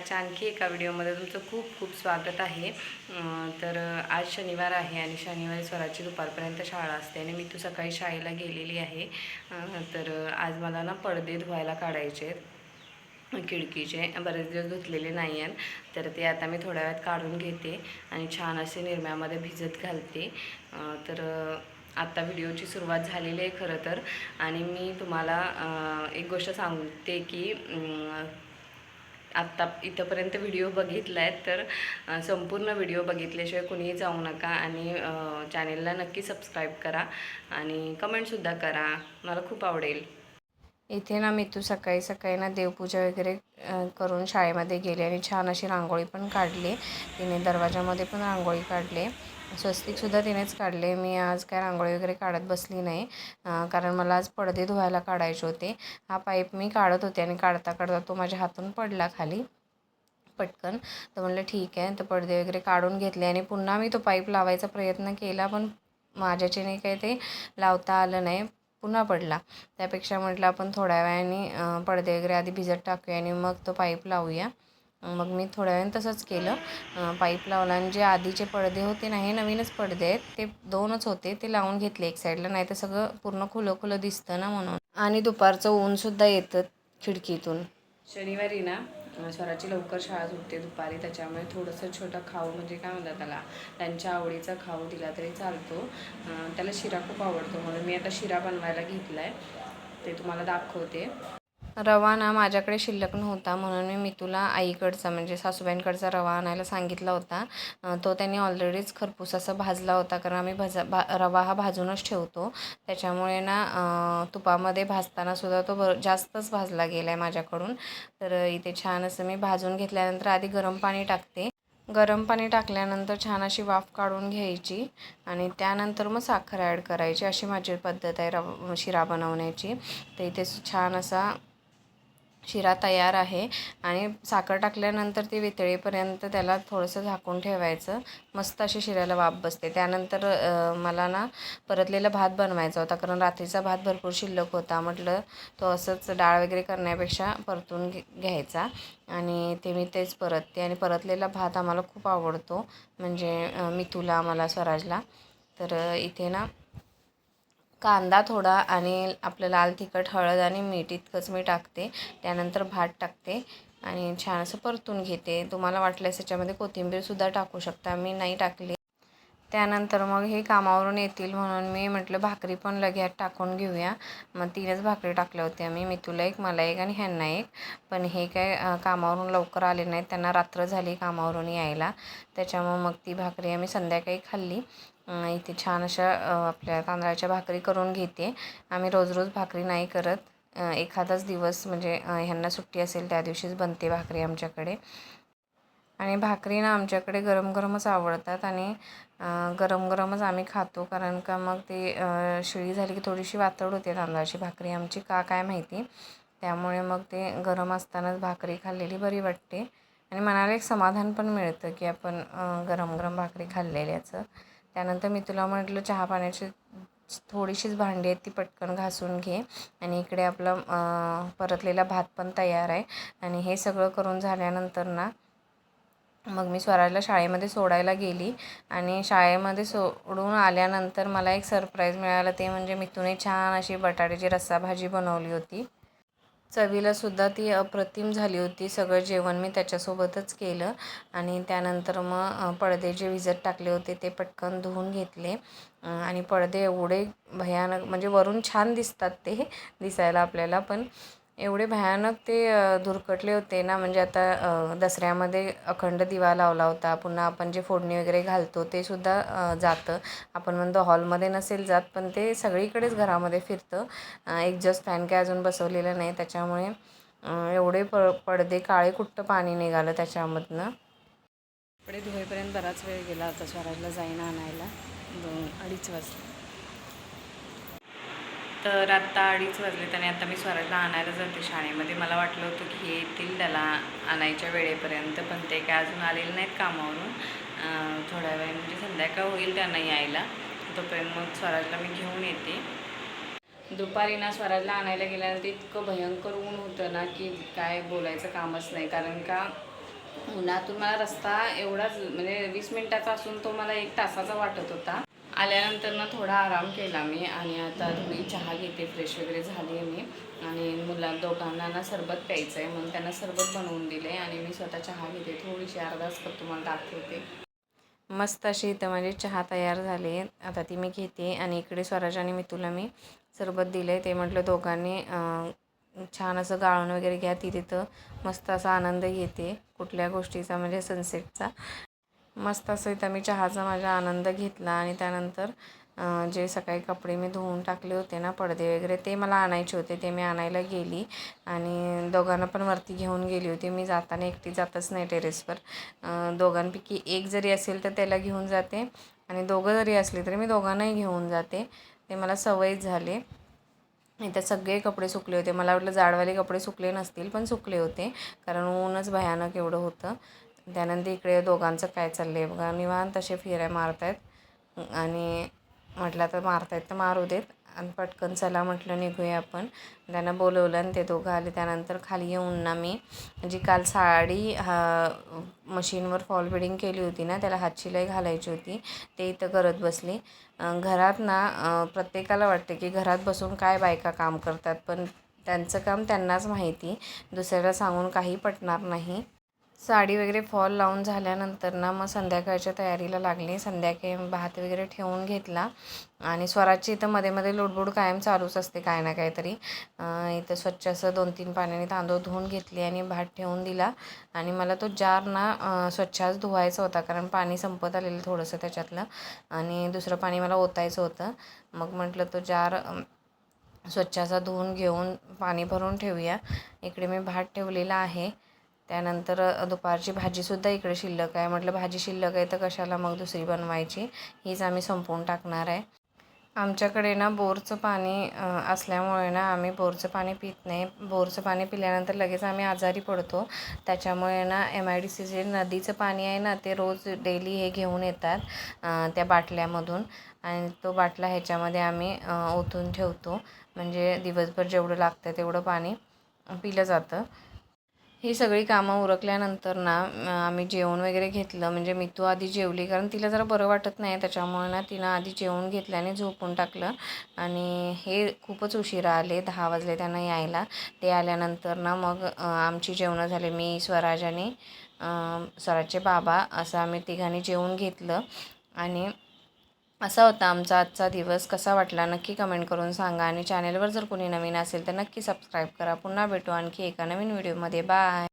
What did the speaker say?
आजच्या आणखी एका व्हिडिओमध्ये तुमचं खूप खूप स्वागत आहे. तर आज शनिवार आहे आणि शनिवारी स्वराची दुपारपर्यंत शाळा असते आणि मी तू सकाळी शाळेला गेलेली आहे. तर आज मला ना पडदे धुवायला काढायचे आहेत खिडकीचे. बरेच दिवस धुतलेले नाही आहेत तर ते आता मी थोड्या वेळात काढून घेते आणि छान असे निरम्यामध्ये भिजत घालते. तर आत्ता व्हिडिओची सुरुवात झालेली आहे खरं तर. आणि मी तुम्हाला एक गोष्ट सांगते की आत्ता इथंपर्यंत व्हिडिओ बघितला आहे तर संपूर्ण व्हिडिओ बघितल्याशिवाय कुणीही जाऊ नका आणि चॅनेलला नक्की सबस्क्राईब करा आणि कमेंटसुद्धा करा. मला खूप आवडेल. इथे ना मी तू सकाळी सकाळी ना देवपूजा वगैरे करून शाळेमध्ये गेले आणि छान अशी रांगोळी पण काढली. तिने दरवाजामध्ये पण रांगोळी काढले. स्वस्तिकसुद्धा तिनेच काढले. मी आज काय रांगोळी वगैरे काढत बसली नाही कारण मला आज पडदे धुवायला काढायचे होते. हा पाईप मी काढत होते आणि काढता काढता तो माझ्या हातून पडला खाली पटकन. तर म्हणलं ठीक आहे तर पडदे वगैरे काढून घेतले आणि पुन्हा मी तो पाईप लावायचा प्रयत्न केला पण माझ्याच्याने काही ते लावता आलं नाही पुन्हा पडला. त्यापेक्षा म्हटलं आपण थोड्या वेळाने पडदे वगैरे आधी भिजत टाकूया आणि मग तो पाईप लावूया. मग मी थोड्या वेळ तसंच केलं. पाईप लावला आणि जे आधीचे पडदे होते ना हे नवीनच पडदे आहेत. ते दोनच होते ते लावून घेतले एक साईडला नाही तर सगळं पूर्ण खुलं खुलं दिसतं ना म्हणून. आणि दुपारचं ऊनसुद्धा येतं खिडकीतून. शनिवारी ना स्वराची लवकर शाळा सुटते दुपारी. त्याच्यामुळे थोडंसं छोटं खाऊ म्हणजे काय म्हणतात त्याला त्यांच्या आवडीचा खाऊ दिला तरी चालतो. त्याला शिरा खूप आवडतो म्हणून मी आता शिरा बनवायला घेतला आहे ते तुम्हाला दाखवते. रवा ना माझ्याकडे शिल्लक नव्हता म्हणून मी मितूला आईकडचा म्हणजे सासूबाईंकडचा रवा आणायला सांगितला होता. तो त्यांनी ऑलरेडीच खरपूस असा भाजला होता कारण आम्ही भजा भा रवा हा भाजूनच ठेवतो. त्याच्यामुळे ना तुपामध्ये भाजताना सुद्धा तो बर जास्तच भाजला गेला आहे माझ्याकडून. तर इथे छान असं मी भाजून घेतल्यानंतर आधी गरम पाणी टाकते. गरम पाणी टाकल्यानंतर छान अशी वाफ काढून घ्यायची आणि त्यानंतर मग साखर ॲड करायची. अशी माझी पद्धत आहे रवा शिरा बनवण्याची. तर इथे छान असा शिरा तयार आहे आणि साखर टाकल्यानंतर ती वितळेपर्यंत त्याला थोडंसं झाकून ठेवायचं. मस्त अशी शिऱ्याला वाफ बसते. त्यानंतर मला ना परतलेला भात बनवायचा होता कारण रात्रीचा भात भरपूर शिल्लक होता. म्हटलं तो असंच डाळ वगैरे करण्यापेक्षा परतून घे घ्यायचा आणि ते मी तेच परतते. आणि परतलेला भात आम्हाला खूप आवडतो म्हणजे मिथूला आम्हाला स्वराजला. तर इथे ना कांदा थोडा आणि आपलं लाल तिखट हळद आणि मीठ इतकंच मी टाकते. त्यानंतर भात टाकते आणि छान असं परतून घेते. तुम्हाला वाटल्यास याच्यामध्ये कोथिंबीरसुद्धा टाकू शकता. मी नाही टाकली. त्यानंतर मग हे कामावरून येतील म्हणून मी म्हटलं भाकरी पण लगेच टाकून घेऊया. मग तीनच भाकरी टाकल्या होत्या मी. तुला एक मला एक आणि ह्यांना एक. पण हे काय कामावरून लवकर आले नाहीत. त्यांना रात्र झाली कामावरून यायला. त्याच्यामुळं मग ती भाकरी आम्ही संध्याकाळी खाल्ली. इथे छान अशा आपल्या तांदळाच्या भाकरी करून घेते. आम्ही रोज रोज भाकरी नाही करत. एखादाच दिवस म्हणजे ह्यांना सुट्टी असेल त्या दिवशीच बनते भाकरी आमच्याकडे. आणि भाकरी ना आमच्याकडे गरम गरमच आवडतात आणि गरम गरमच आम्ही खातो. कारण का मग ते शिळी झाली की थोडीशी वातड होते तांदळाची भाकरी. आमची का काय माहिती? त्यामुळे मग ते गरम असतानाच भाकरी खाल्लेली बरी वाटते. आणि मनाला एक समाधान पण मिळतं की आपण गरम गरम भाकरी खाल्लेल्याचं त्यानंतर मी तुला म्हटलं चहा पाण्याची थोडीशीच भांडी आहेत ती पटकन घासून घे. आणि इकडे आपला परतलेला भात पण तयार आहे. आणि हे सगळं करून झाल्यानंतर ना मग मी स्वराजला शाळेमध्ये सोडायला गेली. आणि शाळेमध्ये सोडून आल्यानंतर मला एक सरप्राईज मिळालं. ते म्हणजे मिथूने छान अशी बटाट्याची रस्सा भाजी बनवली होती. चवीला सुद्धा ती अप्रतिम झाली होती. सगळं जेवण मी त्याच्यासोबतच केलं. आणि त्यानंतर मग पडदे जे विजत टाकले होते ते पटकन धुवून घेतले. आणि पडदे एवढे भयानक म्हणजे वरून छान दिसतात ते दिसायला आपल्याला पण. एवढे भयानक ते धुरकटले होते ना. म्हणजे आता दसऱ्यामध्ये अखंड दिवा लावला होता. पुन्हा आपण जे फोडणी वगैरे घालतो ते सुद्धा जातं. आपण म्हणतो हॉलमध्ये नसेल जात पण ते सगळीकडेच घरामध्ये फिरतं. एक्झॉस्ट एक जस्ट फॅन काय अजून बसवलेलं नाही. त्याच्यामुळे एवढे प पडदे काळे कुट्ट पाणी निघालं त्याच्यामधनं. कपडे धुवेपर्यंत बराच वेळ गेला होता स्वराजला जाईन आणायला. दोन अडीच वाजता तर आत्ता अडीच वाजलेत आणि आता मी स्वराजला आणायला जाते शाळेमध्ये. मला वाटलं होतं की हे येतील त्याला आणायच्या वेळेपर्यंत पण ते काय अजून आलेले नाहीत कामावरून. थोड्या वेळ म्हणजे संध्याकाळ होईल त्यांना यायला. तोपर्यंत मग स्वराजला मी घेऊन येते. दुपारी ना स्वराजला आणायला गेल्यानंतर इतकं भयंकर ऊन होतं ना की काय बोलायचं कामच नाही. कारण का उन्हातून मला रस्ता एवढाच म्हणजे वीस मिनिटाचा असून तो मला एक तासाचा वाटत होता. आल्यानंतर ना थोडा आराम केला मी आणि आता थोडी चहा घेते फ्रेश वगैरे झाली आहे मी. आणि मुला दोघांना ना सरबत प्यायचं आहे म्हणून त्यांना सरबत बनवून दिले आणि मी स्वतः चहा घेते. थोडीशी अर्धाच कप तुम्हाला दाखवते. मस्त अशी इथं माझी चहा तयार झाली आता ती मी घेते आणि इकडे स्वराज आणि मी तुला मी सरबत दिलं आहे ते म्हटलं दोघांनी छान असं गाळून वगैरे घ्या. ती तिथं मस्त असा आनंद घेते कुठल्या गोष्टीचा म्हणजे सनसेटचा मस्त असं इथं मी चहाचा माझा आनंद घेतला आणि त्यानंतर जे सकाळी कपडे मी धुवून टाकले होते ना पडदे वगैरे ते मला आणायचे होते ते मी आणायला गेली. आणि दोघांना पण वरती घेऊन गेली होती. मी जाताना एकटी जातच नाही टेरेसवर. दोघांपैकी एक जरी असेल तर त्याला घेऊन जाते आणि दोघं जरी असले तरी मी दोघांनाही घेऊन जाते. ते मला सवयच झाले. इथं सगळे कपडे सुकले होते. मला वाटलं जाडवाले कपडे सुकले नसतील पण सुकले होते. कारण ऊनच भयानक एवढं होतं. त्यानंतर इकडे दोघांचं काय चाललं आहे बघा. निवांत तसे फेऱ्या मारतायत. आणि म्हटलं तर मारतायत तर मारू देत. आणि पटकन चला म्हटलं निघूया आपण. त्यांना बोलवलं आणि ते दोघं आले. त्यानंतर खाली येऊन ना मी जी काल साडी हा मशीनवर फॉल बिडिंग केली होती ना त्याला हातशिलाई घालायची होती. ते इथं करत बसली. घरात ना प्रत्येकाला वाटते की घरात बसून काय बायका काम करतात. पण त्यांचं काम त्यांनाच माहिती. दुसऱ्याला सांगून काही पटणार नाही. साडी वगैरे फॉल लावून झाल्यानंतर ना मग संध्याकाळच्या तयारीला लागली. संध्याकाळी भात वगैरे ठेवून घेतला. आणि स्वराची इथं मध्ये मध्ये लोडबोड कायम चालूच असते काय ना काहीतरी. इथं स्वच्छ असं दोन तीन पाण्याने तांदूळ धुवून घेतले आणि भात ठेवून दिला. आणि मला तो जार ना स्वच्छच धुवायचा होता कारण पाणी संपत आलेलं थोडंसं त्याच्यातलं. आणि दुसरं पाणी मला ओतायचं होतं. मग म्हटलं तो जार अं, स्वच्छ असा धुवून घेऊन पाणी भरून ठेवूया. इकडे मी भात ठेवलेला आहे. त्यानंतर दुपारची भाजीसुद्धा इकडे शिल्लक आहे. म्हटलं भाजी शिल्लक आहे तर कशाला मग दुसरी बनवायची? हीच आम्ही संपवून टाकणार आहे. आमच्याकडे ना बोरचं पाणी असल्यामुळे ना आम्ही बोरचं पाणी पित नाही. बोरचं पाणी पिल्यानंतर लगेच आम्ही आजारी पडतो. त्याच्यामुळे ना एम आय डी सी जे नदीचं पाणी आहे ना ते रोज डेली हे घेऊन येतात त्या बाटल्यामधून. आणि तो बाटला ह्याच्यामध्ये आम्ही ओतून ठेवतो. म्हणजे दिवसभर जेवढं लागतं तेवढं पाणी पिलं जातं. ही सगळी कामं उरकल्यानंतर ना आम्ही जेवण वगैरे घेतलं. म्हणजे मी तू आधी जेवली कारण तिला जरा बरं वाटत नाही. त्याच्यामुळे ना तिनं आधी जेवण घेतलं आणि झोपून टाकलं. आणि हे खूपच उशिरा आले दहा वाजले त्यांना यायला. ते आल्यानंतर ना मग आमची जेवणं झाले. मी स्वराज आणि स्वराजचे बाबा असं आम्ही तिघांनी जेवून घेतलं. आणि असा होता आमचा आजचा दिवस. कसा वाटला नक्की कमेंट करून सांगा आणि चॅनलवर जर कोणी नवीन असेल तर नक्की सबस्क्राईब करा. पुन्हा भेटू आणखी एका नवीन व्हिडिओमध्ये बाय